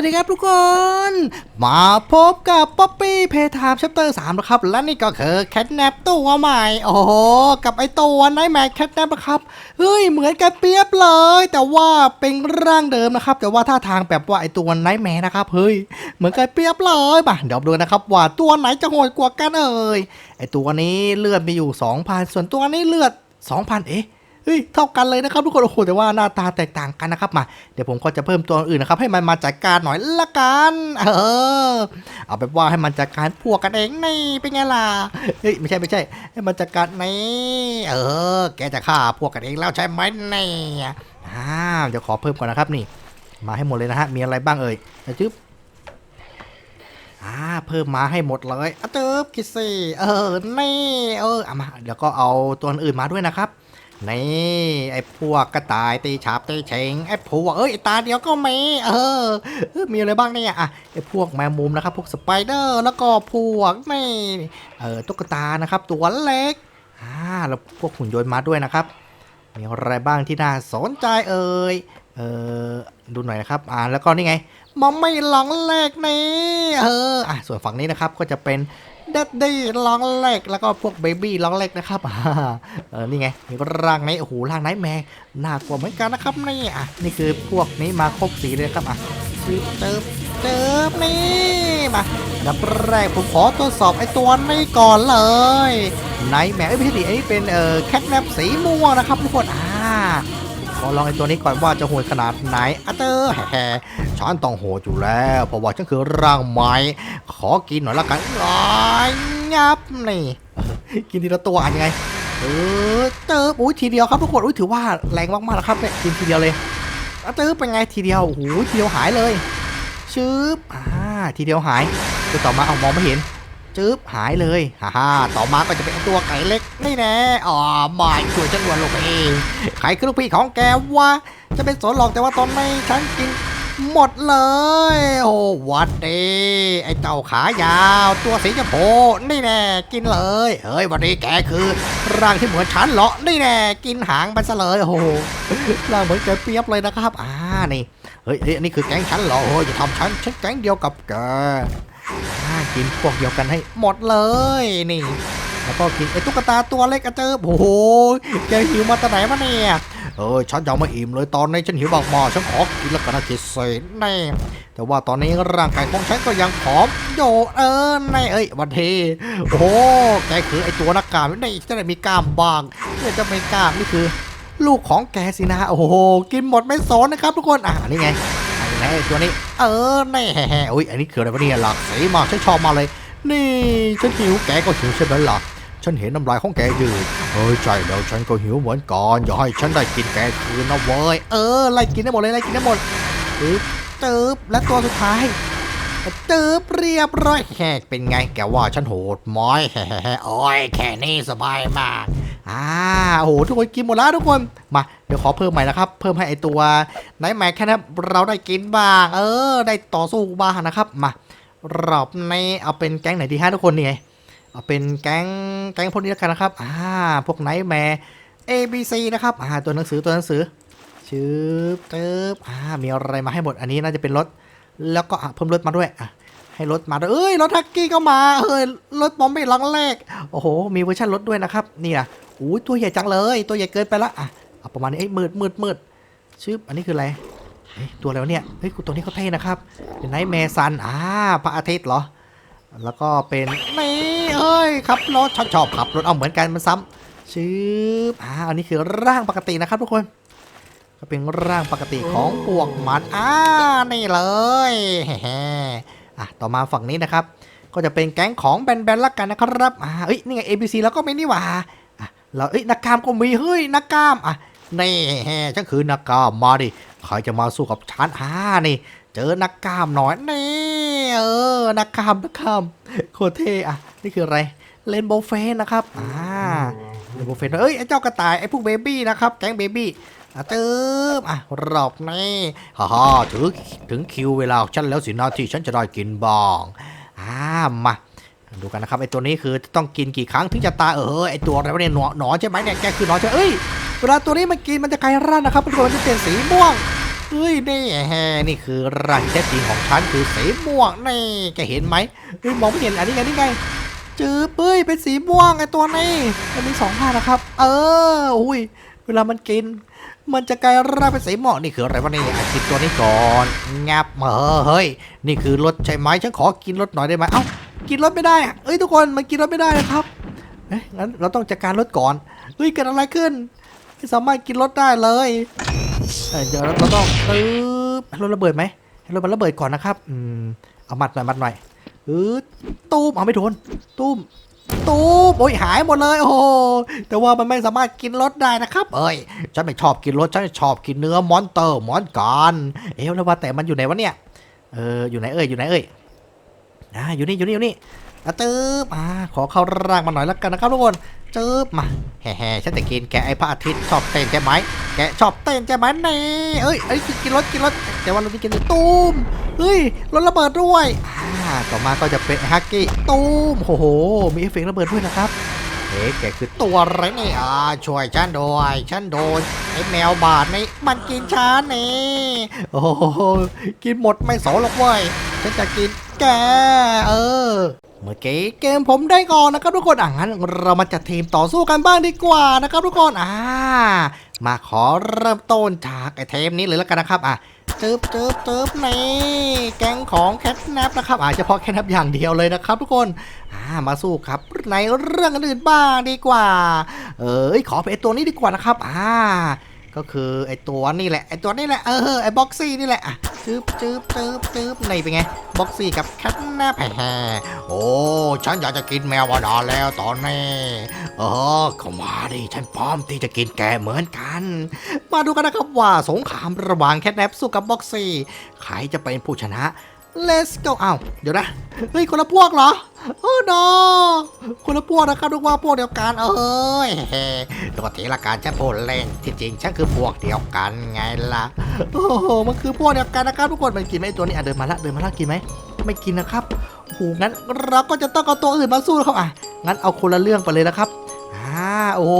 วัสดีครับทุกคน มาพบกับป๊อปปี้เพทามชัปเตอร์สามนะครับ และนี่ก็คือแคทแนปตัวใหม่ โอ้โห กับไอตัวไนท์แมทแคทแนปนะครับ เฮ้ย เหมือนกันเปียบเลย แต่ว่าเป็นร่างเดิมนะครับ แต่ว่าท่าทางแบบว่าไอตัวไนท์แมทนะครับ เฮ้ย เหมือนกันเปียบเลยมาเดี๋ยวดูนะครับ ว่าตัวไหนจะโหดกว่ากันเอ่ย ไอตัวนี้เลือดมีอยู่ 2,000 ส่วนตัวนี้เลือด 2,000 เอ๊ะ ฮ้ยเท่ากันเลยนะครับทุกคนโอ้โหแต่ว่าหน้าตาแตกต่างกันนะครับมา เดี๋ยวผมก็จะเพิ่มตัวอื่นนะครับ ให้มันมาจัดการหน่อยละกันเออเอาไปนว่าให้มันจัดการพวกกันเองนี่เป็นไงล่ะเฮ้ยไม่ใช่ไม่ใช่ ให้มันจัดการนี่เออ แกจะฆ่าพวกกันเองแล้วใช่ไหมนี่อ่าเดี๋ยวขอเพิ่มก่อนนะครับนี่ มาให้หมดเลยนะฮะมีอะไรบ้างเอ่ยจึ๊บอ่าเพิ่มมาให้หมดเลยอะตึ๊บคิดสิเออนี่เออเอามาเดี๋ยวก็เอาตัวอื่นมาด้วยนะครับ นี่ไอ้พวกกระต่ายตีฉาบตีเฉงไอ้พวกเอ้ยตาเดียวก็มีเออมีอะไรบ้างเนี่ยอะไอ้พวกแมงมุมนะครับพวกสไปเดอร์แล้วก็พวกนี่เออตุ๊กตานะครับตัวเล็กอ่าแล้วพวกหุ่นยนต์มาด้วยนะครับ มีอะไรบ้างที่น่าสนใจเอ่ยเออดูหน่อยนะครับอ่าแล้วก็นี่ไงมัมไม่ลองแรกนี่เอออะส่วนฝั่งนี้นะครับก็จะเป็น เดดดี้ลองเล็กแล้วก็พวกเบบี้ลองเล็กนะครับเออนี่ไงมีร่างไหนโอ้โหร่างไหนแม่น่ากลัวเหมือนกันนะครับนี่อะนี่คือพวกนี้มาครบสีเลยครับอะเติมเติมนี่มาดับแรกผมขอทดสอบไอ้ตัวนี้ก่อนเลยไหนแม่เอ้ยไม่ดิไอ้เป็นเออแคทแนปสีม่วงนะครับทุกคนอ่า ขอลองไอตัวนี้ก่อนว่าจะโหดขนาดไหนอะเตอร์แฮ่ฉันต้องโหดอยู่แล้วเพราะว่าฉันคือร่างไม้ ขอกินหน่อยละกันอ้ายงับนี่ กินทีละตัวอะยังไง เออเติบอุ้ยทีเดียวครับทุกคนอุ้ยถือว่าแรงมากๆนะครับเนี่ยกินทีเดียวเลยอะเติบเป็นไงทีเดียวโอ้โหทีเดียวหายเลยชืบอ่าทีเดียวหายตัวต่อมาเอามองไม่เห็น จึ๊บหายเลยฮ่าฮ่าต่อมาก็จะเป็นตัวไก่เล็กนี่แน่อ๋อไม่ช่วยฉันด่วนลงไปเองใครคือลูกพี่ของแกวะจะเป็นสนหรอกแต่ว่าตอนนี้ฉันกินหมดเลย โอ้วัดดีไอ้เต่าขายาว ตัวสีชมพูนี่แน่กินเลยเฮ้ยวันนี้แกคือร่างที่เหมือนฉันเหรอนี่แน่กินหางมันซะเลยโอ้โหร่างเหมือนแกเปียบเลยนะครับอ่านี่เฮ้ยอันนี่คือแก๊งฉันเหรอโอ้ยอย่าทำฉันฉันแก๊งเดียวกับแก กินพวกเดียวกันให้หมดเลยนี่ แล้วก็กินไอ้ตุ๊กตาตัวเล็กกระเจิบโอ้โหแกหิวมาแต่ไหนมาเนี่ยเออฉันยังไม่อิ่มเลยตอนนี้ฉันหิวมากๆฉันขอกินแล้วกันนะคิดเซนแน่แต่ว่าตอนนี้ร่างกายของฉันก็ยังผอมโยเออแน่เอ้ยวันเทโอ้โหแกคือไอ้ตัวนักกล้ามนี่จะได้มีกล้ามบางเนี่ยจะไม่กล้ามนี่คือ ลูกของแกสินะโอ้โหกินหมดไม่สนนะครับทุกคนอะนี่ไง ไอ้ตัวนี้ เออแน่แฮ่อุ้ยอันนี้คืออะไรวะเนี่ยหลักสีมาฉันชอบมาเลย นี่ฉันหิวแกก็หิวใช่ไหมล่ะฉันเห็นน้ำลายของแกยืดเฮ้ยใช่แล้วฉันก็หิวเหมือนกันอย่าให้ฉันได้กินแกคืนนะเว้ยเออไล่กินได้หมดเลยไล่กินได้หมดตึ๊บตึ๊บและตัวสุดท้ายตึ๊บเรียบร้อยแหกเป็นไงแกว่าฉันโหดม้อยแฮ่ๆโอ้ยแค่นี้สบายมาก อ่าโอ้โหทุกคนกินหมดแล้วทุกคนมาเดี๋ยวขอเพิ่มใหม่นะครับ เพิ่มให้ไอตัวไนท์แมร์แค่นั้นเราได้กินบ้าง เออ ได้ต่อสู้บ้างนะครับมารอบนี้เอาเป็นแก๊งไหนดีฮะทุกคนนี่ไงเอาเป็นแก๊งแก๊งพวกนี้แล้วกันนะครับอ่าพวกไนท์แมร์ A B C นะครับอ่าตัวหนังสือตัวหนังสือชืบเติบอ่ามีอะไรมาให้หมดอันนี้น่าจะเป็นรถ แล้วก็เพิ่มรถมาด้วยอะให้รถมาด้วยเอ้ยรถทักกี้ก็มาเอ้ยรถบอมไม่ลังแรกโอ้โหมีเวอร์ชันรถด้วยนะครับนี่นะ อู้ตัวใหญ่จังเลย ตัวใหญ่เกินไปละอะเอาประมาณนี้เอ้ยมืดมืดมืดชืบอันนี้คืออะไรเฮ้ยตัวอะไรวเนี่ยเฮ้ยตัวนี้เขาเท่นะครับเป็นไนท์แมซันอ่าพระอาทิตย์เหรอ แล้วก็เป็นนี่เอ้ยขับรถชอบชอบขับรถเอาเหมือนกันมันซ้ำชืบอ่าอันนี้คือร่างปกตินะครับทุกคน ก็เป็นร่างปกติของพวกมันอ่านี่เลยแฮ่อะต่อมาฝั่งนี้นะครับ ก็จะเป็นแก๊งของแบนๆละกันนะครับอ่าเอ้ยนี่ไง ABC แล้วก็ไม่นี่หว่าอะ แล้วเอ้ยนักกามก็มีเฮ้ยนักกามอะนี่แฮ่ฉันคือนักกามมาดิใครจะมาสู้กับฉันอ่านี่ เจอนักกามหน่อยนี่เออนักกามนักกามโคตรเท่อะนี่คืออะไรเลนโบเฟนนะครับอ่าเลนโบเฟนเอ้ยไอ้เจ้ากระต่ายไอ้พวกเบบี้นะครับแก๊งเบบี้อะเติมอะรอบนี้ฮ่าฮ่าถึงถึงคิวเวลาของฉันแล้วสินะที่ฉันจะได้กินบ้างอ่ามา ดูกันนะครับไอตัวนี้คือต้องกินกี่ครั้งถึงจะตายเออไอตัวอะไรวะเนี่ยหนอหนอใช่ไหมเนี่ยแกคือหนอใช่เอ้ยเวลาตัวนี้มันกินมันจะกลายร่างนะครับทุกคนมันจะเป็นสีม่วงเฮ้ยนี่แฮนี่คือร่างที่แท้จริงของฉันคือสีม่วงนี่แกเห็นไหมเฮ้ยมองไม่เห็นอันนี้ไงนี่ไงจืบเฮ้ยเป็นสีม่วงไอตัวนี้มันมีสองข้างนะครับ เอออุ้ยเวลามันกิน มันจะกลายร่างเป็นสีม่วงนี่คืออะไรวะนี่อะกินตัวนี้ก่อนงับเออเฮ้ยนี่คือรถใช่ไหมฉันขอกินรถหน่อยได้ไหมเอ้า กินรถไม่ได้อะเอ้ยทุกคนมันกินรถไม่ได้นะครับเอ๊ะงั้นเราต้องจัดการรถก่อนเฮ้ยเกิดอะไรขึ้นไม่สามารถกินรถได้เลยเอ่อเดี๋ยวเราต้องปึ๊บให้รถระเบิดไหมให้รถมันระเบิดก่อนนะครับอืมเอามัดหน่อยมัดหน่อยอืดตูมเอาไม่โดนตูมตูมโอ้ยหายหมดเลยโอ้โหแต่ว่ามันไม่สามารถกินรถได้นะครับ เอ้ยฉันไม่ชอบกินรถฉันชอบกินเนื้อมอนเตอร์มอนกันเอ๊ะแล้วว่าแต่มันอยู่ไหนวะเนี่ยเอออยู่ไหนเอ่ยอยู่ไหนเอ่ย อ่าอยู่นี่อยู่นี่อยู่นี่อะตืบอ่าขอเข้าร่างมาหน่อยแล้วกันนะครับทุกคนจืบมาแฮ่ๆฉันจะกินแกไอ้พระอาทิตย์ชอบเต้นใช่ไหมแกชอบเต้นใช่ไหมนี่เอ้ยเอ้ยกินรถกินรถแต่ว่าเราที่กินตูมเฮ้ยรถระเบิดด้วยอ่าต่อมาก็จะเป็นฮักกี้ตูมโอ้โหมีเอฟเฟกต์ระเบิดด้วยนะครับเอ๊ะแกคือตัวอะไรนี่อ่าช่วยฉันด้วยฉันโดนไอ้แมวบาดนี่มันกินฉันนี่โอ้โหกินหมดไม่สนหรอกเว้ย ฉันจะกินแก เออ เมื่อกี้เกมผมได้ก่อนนะครับทุกคนอะงั้นเรามาจัดทีมต่อสู้กันบ้างดีกว่านะครับทุกคนอ่า มาขอเริ่มต้นจากไอเทมนี้เลยแล้วกันนะครับอะจึบจึบจึบนี่แก๊งของแคทแนปนะครับ อาจจะพาะแคทแนปอย่างเดียวเลยนะครับ ทุกคนอ่ามาสู้ครับในเรื่องอื่นบ้างดีกว่า เอ้ยขอเป็นไอตัวนี้ดีกว่านะครับอ่า ก็คือไอตัวนี่แหละไอตัวนี่แหละเออไอบ็อกซี่นี่แหละอะจึบจึบจึบจึบนี่เป็นไงบ็อกซี่กับแคทแนปแฮ่โอ้ฉันอยากจะกินแมวมานานแล้วตอนนี้เออเข้ามาดิฉันพร้อมที่จะกินแกเหมือนกัน มาดูกันนะครับว่าสงครามระหว่างแคทแนปสู้กับบ็อกซี่ใครจะเป็นผู้ชนะ Let's go อ้าเดี๋ยวนะ เฮ้ย คนละพวกเหรอ โอ้นอคนละพวกนะครับทุกว่าพวกเดียวกัน เอ้ยปกติละการฉันพูดเล่นที่จริงฉันคือพวกเดียวกันไงล่ะ โอ้โห มันคือพวกเดียวกันนะครับทุกคน มันกินไหมตัวนี้อะเดินมาละ เดินมาละกินไหม ไม่กินนะครับโอ้โหงั้นเราก็จะต้องเอาตัวอื่นมาสู้แล้วอะ งั้นเอาคนละเรื่องไปเลยนะครับอ่าโอ้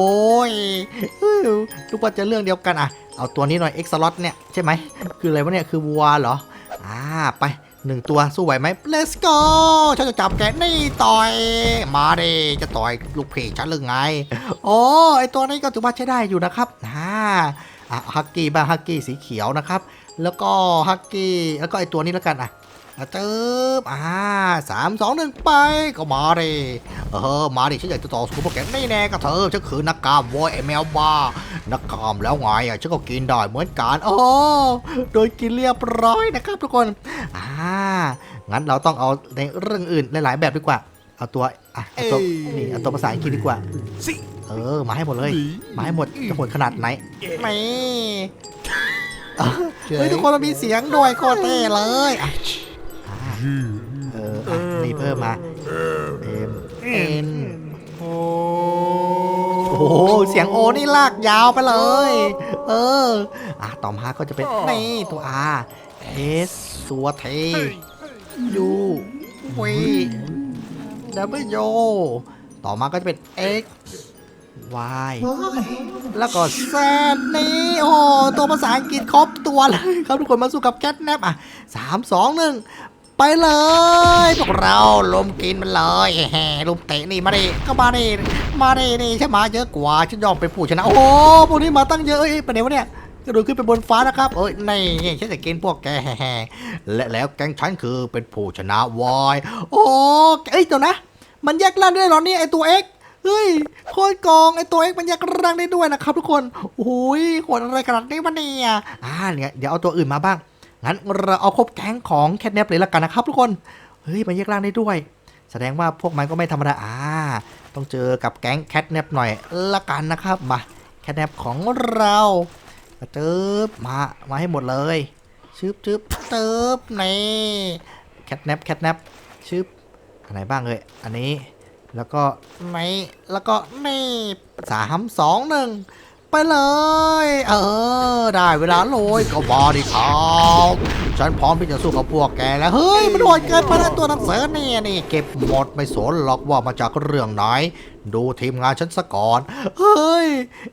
ยเฮ้ยทุกว่าจะเรื่องเดียวกันอะ เอาตัวนี้หน่อย X slot เนี่ย ใช่ไหม คืออะไรวะเนี่ย คือวัวเหรอ อ่า ไป หนึ่งตัวสู้ไหวไหม let's go ฉันจะจับแกนี่ต่อย มาดิจะต่อยลูกเพจฉันหรือไง โอ้ไอตัวนี้ก็ถือว่าใช้ได้อยู่นะครับฮ่าฮักกี้บ้างฮักกี้สีเขียวนะครับ แล้วก็ฮักกี้ แล้วก็ไอตัวนี้แล้วกันอะ อะตึ๊บอ่าสามสองหนึ่งไปก็มาดิเออมาดิฉันอยากจะต่อสู้พวกแกนี่แน่ก็เธอฉันคือนักกล้ามวอยไอแมวบ้านักกล้ามแล้วไงอะฉันก็กินได้เหมือนกันโอ้โดยกินเรียบร้อยนะครับทุกคนอ่างั้นเราต้องเอาในเรื่องอื่นหลายๆแบบดีกว่า เอาตัวอะเอาตัวนี่เอาตัวภาษาอังกฤษดีกว่าเออมาให้หมดเลย มาให้หมดจะโหดขนาดไหนนี่เออเฮ้ยทุกคนมันมีเสียงด้วยโคตรเท่เลยอะอ่า เอออะนี่เพิ่มมาเอ็มเอ็นโอ้โห เสียงโอนี่ลากยาวไปเลย เออ อะต่อมาก็จะเป็นนี่ตัว R S ตัว T U V W ต่อมาก็จะเป็น X Y แล้วก็ Z นี่โอ้โหตัวภาษาอังกฤษครบตัวเลยครับทุกคนมาสู้กับแคทแนปอะสามสองหนึ่ง ไปเลยพวกเราลมกินมันเลยแฮ่ลมเตะนี่มาดิก็มาดิมาดินี่ฉันมาเยอะกว่าฉันยอมเป็นผู้ชนะ โอ้โหพวกนี้มาตั้งเยอะเอ้ยไปไหนวะเนี่ยกระโดดขึ้นไปบนฟ้านะครับ เอ้ยนี่ฉันจะกินพวกแกแฮ่และแล้วแก๊งฉันคือเป็นผู้ชนะวายโอ้เอ้ยเดี๋ยวนะ มันแยกร่างได้หรอเนี่ยไอตัว X เฮ้ยโคตรกองไอตัว X มันแยกร่างได้ด้วยนะครับทุกคนโอ้ยโหดอะไรขนาดนี้วะเนี่ยอ่าเนี่ยเดี๋ยวเอาตัวอื่นมาบ้าง งั้นเราเอาครบแก๊งของแคทเนปเลยละกันนะครับทุกคน เฮ้ยมันแยกร่างได้ด้วย แสดงว่าพวกมันก็ไม่ธรรมดาอ่าต้องเจอกับแก๊งแคทเนปหน่อยละกันนะครับ มาแคทเนปของเราเติบมา มาให้หมดเลยชึบชึบเติบนี่แคทเนปแคทเนปชึบอันไหนบ้างเลยอันนี้ แล้วก็นี่แล้วก็นี่สามสองหนึ่ง ไปเลย เออ ได้เวลาโรยก็บอดีครับฉันพร้อมที่จะสู้กับพวกแกแล้ว เฮ้ยมันโหดเกินไปแล้วตัวหนังสือเนี่ยนี่เก็บหมดไม่สนหรอกว่ามาจากเรื่องไหน ดูทีมงานฉันสะก่อน เฮ้ย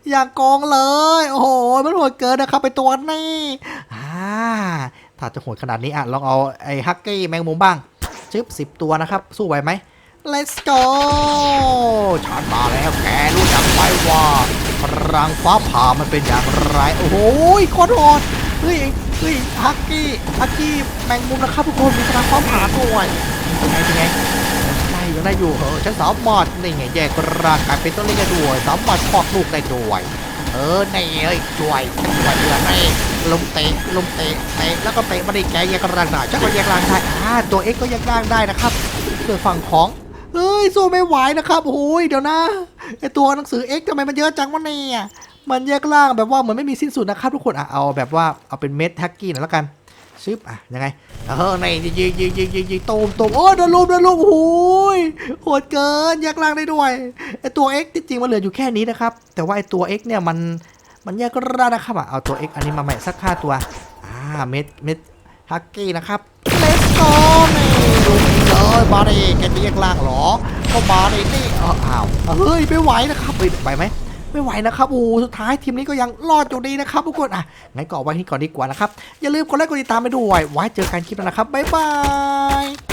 อย่ากองเลย โอ้โหมันโหดเกินนะครับไปตัวนี้อ่าถ้าจะโหดขนาดนี้อะลองเอาไอ้ฮักกี้แมงมุมบ้างชึบสิบตัวนะครับ สู้ไหวไหม let's go ฉันมาแล้วแกรู้จักไหมว่า พลังฟ้าผ่ามันเป็นอย่างไร โอ้โหโคตรโหดเฮ้ยเฮ้ยฮักกี้ฮักกี้แมงมุมนะครับทุกคนมีพลังฟ้าผ่าด้วยเป็นไงเป็นไงได้อยู่ได้อยู่เหอฉันสามารถนี่ไงแยกร่างกายเป็นต้นเล็กได้ด้วยสามารถคลอดลูกได้ด้วยเออนี่เอ้ยช่วยช่วยเดือนให้ลมเตะลมเตะเตะแล้วก็เตะมาได้แกแยกร่างได้ฉันก็แยกร่างได้อ่าตัวเอ็กก็แยกร่างได้นะครับส่วนฝั่งของเฮ้ยสู้ไม่ไหวนะครับโอ้ยเดี๋ยวนะ ไอตัวหนังสือเอ็กทำไมมันเยอะจังวะเนี่ยมันแยกร่างแบบว่าเหมือนไม่มีสิ้นสุดนะครับทุกคนอะเอาแบบว่าเอาเป็นเม็ดแท็กกี้หน่อยแล้วกันชึบอะยังไงเออในยิงยิงยิงยิงยิงยิงตูมตูมโอ้ยโดนลุมโดนลุมโอ้ยโหดเกินแยกล่างได้ด้วยไอตัว X ที่จริงมันเหลืออยู่แค่นี้นะครับแต่ว่าไอตัว X เนี่ยมันมันแยกร่างนะครับอะเอาตัว X อันนี้มาใหม่สักห้าตัวอ่าเม็ดเม็ดฮักกี้นะครับเลสโกนี่ดูนี่เลยบาร์เดแกจะแยกล่างหรอ ก็บามาในนี่อ้าวเฮ้ยไม่ไหวนะครับไปไปไหมไม่ไหวนะครับโอ้สุดท้ายทีมนี้ก็ยังรอดอยู่ดีนะครับทุกคนอะงั้นก็เอาไว้ที่ก่อนดีกว่านะครับอย่าลืมกดไลค์กดติดตามไปด้วยไว้เจอกันคลิปหน้านะครับบ๊ายบาย